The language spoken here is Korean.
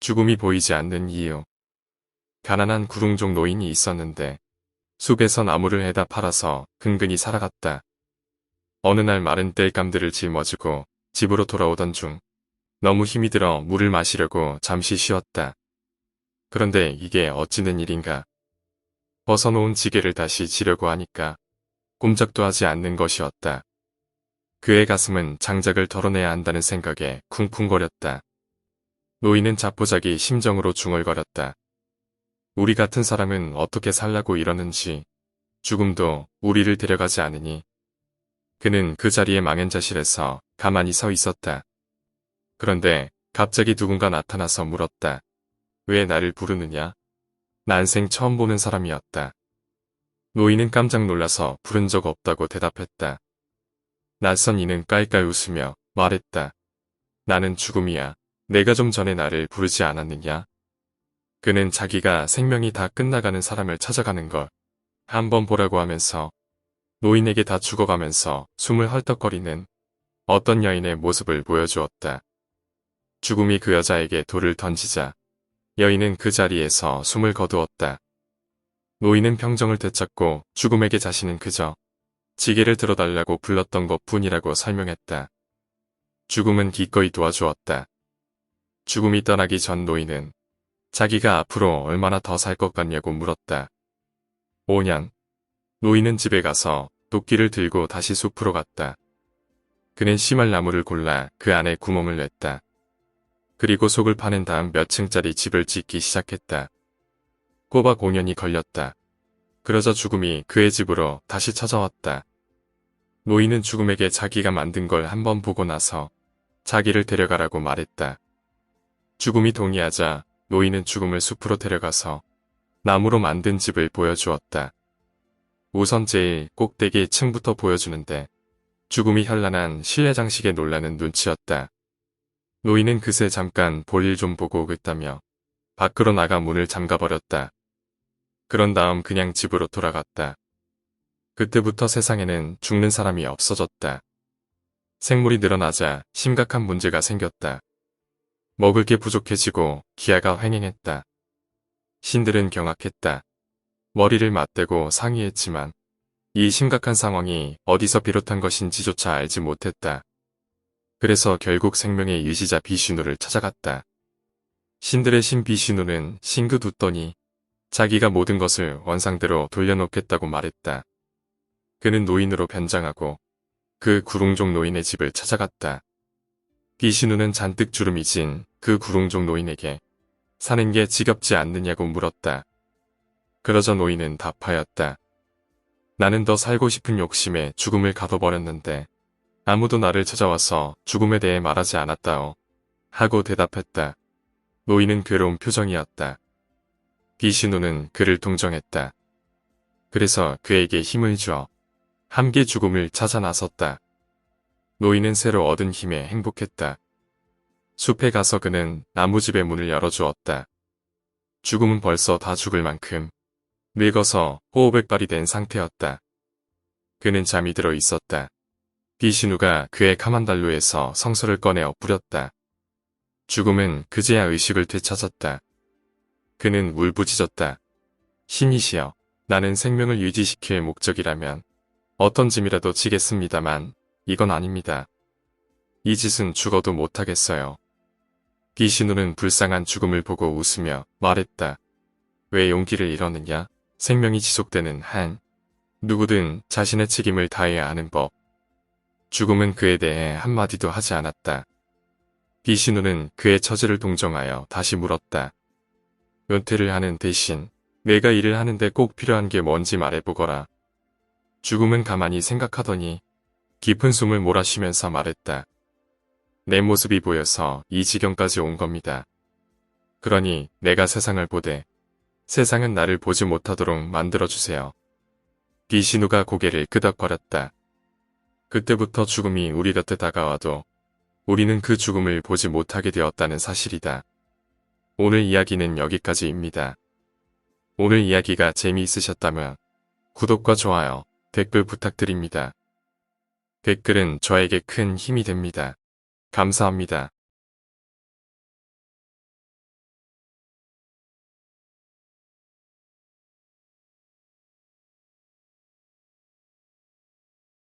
죽음이 보이지 않는 이유. 가난한 구릉족 노인이 있었는데 숲에서 나무를 해다 팔아서 근근히 살아갔다. 어느 날 마른 땔감들을 짊어지고 집으로 돌아오던 중 너무 힘이 들어 물을 마시려고 잠시 쉬었다. 그런데 이게 어찌된 일인가. 벗어놓은 지게를 다시 지려고 하니까 꼼짝도 하지 않는 것이었다. 그의 가슴은 장작을 덜어내야 한다는 생각에 쿵쿵거렸다. 노인은 자포자기 심정으로 중얼거렸다. 우리 같은 사람은 어떻게 살라고 이러는지 죽음도 우리를 데려가지 않으니 그는 그 자리에 망연자실해서 가만히 서 있었다. 그런데 갑자기 누군가 나타나서 물었다. 왜 나를 부르느냐? 난생 처음 보는 사람이었다. 노인은 깜짝 놀라서 부른 적 없다고 대답했다. 낯선 이는 깔깔 웃으며 말했다. 나는 죽음이야. 내가 좀 전에 나를 부르지 않았느냐? 그는 자기가 생명이 다 끝나가는 사람을 찾아가는 걸 한번 보라고 하면서 노인에게 다 죽어가면서 숨을 헐떡거리는 어떤 여인의 모습을 보여주었다. 죽음이 그 여자에게 돌을 던지자 여인은 그 자리에서 숨을 거두었다. 노인은 평정을 되찾고 죽음에게 자신은 그저 지게를 들어달라고 불렀던 것 뿐이라고 설명했다. 죽음은 기꺼이 도와주었다. 죽음이 떠나기 전 노인은 자기가 앞으로 얼마나 더 살 것 같냐고 물었다. 5년. 노인은 집에 가서 도끼를 들고 다시 숲으로 갔다. 그는 심할 나무를 골라 그 안에 구멍을 냈다. 그리고 속을 파낸 다음 몇 층짜리 집을 짓기 시작했다. 꼬박 5년이 걸렸다. 그러자 죽음이 그의 집으로 다시 찾아왔다. 노인은 죽음에게 자기가 만든 걸 한번 보고 나서 자기를 데려가라고 말했다. 죽음이 동의하자 노인은 죽음을 숲으로 데려가서 나무로 만든 집을 보여주었다. 우선 제일 꼭대기 층부터 보여주는데 죽음이 현란한 실내 장식에 놀라는 눈치였다. 노인은 그새 잠깐 볼일 좀 보고 오겠다며 밖으로 나가 문을 잠가버렸다. 그런 다음 그냥 집으로 돌아갔다. 그때부터 세상에는 죽는 사람이 없어졌다. 생물이 늘어나자 심각한 문제가 생겼다. 먹을 게 부족해지고 기아가 횡행했다. 신들은 경악했다. 머리를 맞대고 상의했지만 이 심각한 상황이 어디서 비롯한 것인지조차 알지 못했다. 그래서 결국 생명의 유지자 비슈누를 찾아갔다. 신들의 신 비슈누는 싱긋 웃더니 자기가 모든 것을 원상대로 돌려놓겠다고 말했다. 그는 노인으로 변장하고 그 구릉족 노인의 집을 찾아갔다. 비슈누는 잔뜩 주름이 진 그 구릉족 노인에게 사는 게 지겹지 않느냐고 물었다. 그러자 노인은 답하였다. 나는 더 살고 싶은 욕심에 죽음을 가둬버렸는데 아무도 나를 찾아와서 죽음에 대해 말하지 않았다오. 하고 대답했다. 노인은 괴로운 표정이었다. 비시누는 그를 동정했다. 그래서 그에게 힘을 주어 함께 죽음을 찾아 나섰다. 노인은 새로 얻은 힘에 행복했다. 숲에 가서 그는 나무집의 문을 열어주었다. 죽음은 벌써 다 죽을 만큼 늙어서 호흡백발이 된 상태였다. 그는 잠이 들어 있었다. 비시누가 그의 카만달루에서 성서를 꺼내 엎부렸다. 죽음은 그제야 의식을 되찾았다. 그는 울부짖었다. 신이시여, 나는 생명을 유지시킬 목적이라면 어떤 짐이라도 지겠습니다만 이건 아닙니다. 이 짓은 죽어도 못하겠어요. 비시누는 불쌍한 죽음을 보고 웃으며 말했다. 왜 용기를 잃었느냐? 생명이 지속되는 한 누구든 자신의 책임을 다해야 하는 법. 죽음은 그에 대해 한마디도 하지 않았다. 비시누는 그의 처지를 동정하여 다시 물었다. 은퇴를 하는 대신 내가 일을 하는데 꼭 필요한 게 뭔지 말해보거라. 죽음은 가만히 생각하더니 깊은 숨을 몰아쉬면서 말했다. 내 모습이 보여서 이 지경까지 온 겁니다. 그러니 내가 세상을 보되 세상은 나를 보지 못하도록 만들어주세요. 비시누가 고개를 끄덕거렸다. 그때부터 죽음이 우리 곁에 다가와도 우리는 그 죽음을 보지 못하게 되었다는 사실이다. 오늘 이야기는 여기까지입니다. 오늘 이야기가 재미있으셨다면 구독과 좋아요, 댓글 부탁드립니다. 댓글은 저에게 큰 힘이 됩니다. 감사합니다.